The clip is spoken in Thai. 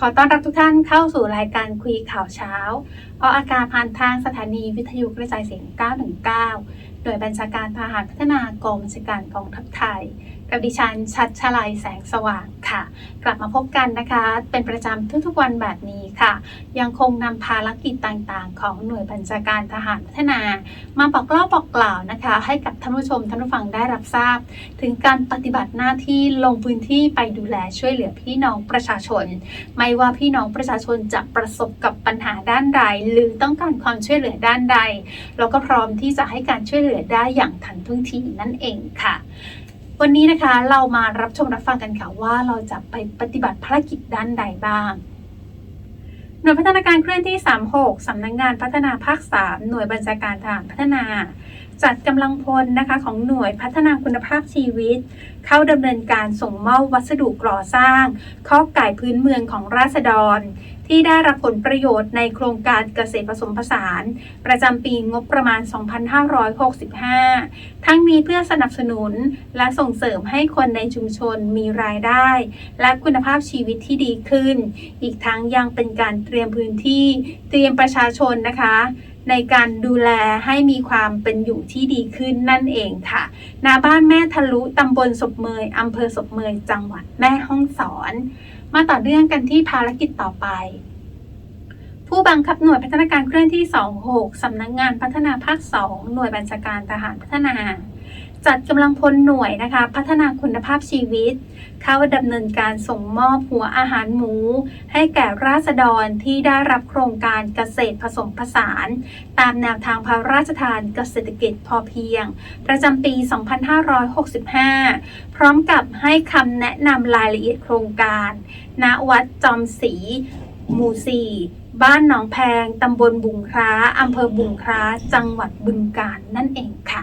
ขอต้อนรับทุกท่านเข้าสู่รายการคุยข่าวเช้าออกอากาศผ่านทางสถานีวิทยุกระจายเสียง 919 โดยบัญชาการทหารพัฒนากองบัญชการกองทัพไทย กับดิฉันชัดชลัยแสงสว่างค่ะ กลับมาพบกันนะคะ เป็นประจำทุกๆวันแบบนี้ค่ะ ยังคงนำภารกิจต่างๆ ของหน่วยบัญชาการทหารพัฒนา มาบอกเล่าบอกกล่าวนะคะ ให้กับท่านผู้ชมท่านผู้ฟังได้รับทราบ ถึงการปฏิบัติหน้าที่ลงพื้นที่ไปดูแลช่วยเหลือพี่น้องประชาชน ไม่ว่าพี่น้องประชาชนจะประสบกับปัญหาด้านใดหรือต้องการความช่วยเหลือด้านใด เราก็พร้อมที่จะให้การช่วยเหลือได้อย่างทันท่วงทีนั่นเองค่ะ วันนี้นะคะเรามารับชมรับฟังกันค่ะว่าเราจะไปปฏิบัติภารกิจด้านใดบ้างหน่วยพัฒนาการเคลื่อนที่ 36 สำนักงงานพัฒนาภาค 3 หน่วยบัญชาการทหารพัฒนา จัดกำลังพลนะคะของหน่วยพัฒนาคุณภาพชีวิต เข้าดำเนินการส่งมอบวัสดุก่อสร้างข้อไก่พื้นเมืองของราษฎร ที่ได้รับผลประโยชน์ในโครงการเกษตรผสมผสาน ประจำปีงบประมาณ 2565 ทั้งนี้เพื่อสนับสนุนและส่งเสริมให้คนในชุมชนมีรายได้ และคุณภาพชีวิตที่ดีขึ้น อีกทั้งยังเป็นการเตรียมพื้นที่เตรียมประชาชนนะคะ ในการดูแลให้มีความเป็นอยู่ที่ดีขึ้นนั่นเองค่ะนาบ้านแม่ทะลุตำบลศพเมยอำเภอศพเมยจังหวัดแม่ฮ่องสอน มาต่อเนื่องกันที่ภารกิจต่อไป บังคับหน่วยพัฒนาการเคลื่อนที่ 26 สำนักงงานพัฒนาภาค 2 หน่วยบัญชาการทหารพัฒนา จัดกำลังพลหน่วยนะคะ พัฒนาคุณภาพชีวิต เข้าดำเนินการส่งมอบหัวอาหารหมู ให้แก่ราษฎรที่ได้รับโครงการเกษตรผสมผสาน ตามแนวทางพระราชทานเกษตรกิจพอเพียง ประจำปี 2565 พร้อมกับให้คำแนะนำรายละเอียดโครงการ ณ วัดจอมศรี หมู่4บ้านหนองแพงตำบลบุงคร้าอำเภอบุงคร้า จังหวัดบึงกาฬนั่นเองค่ะ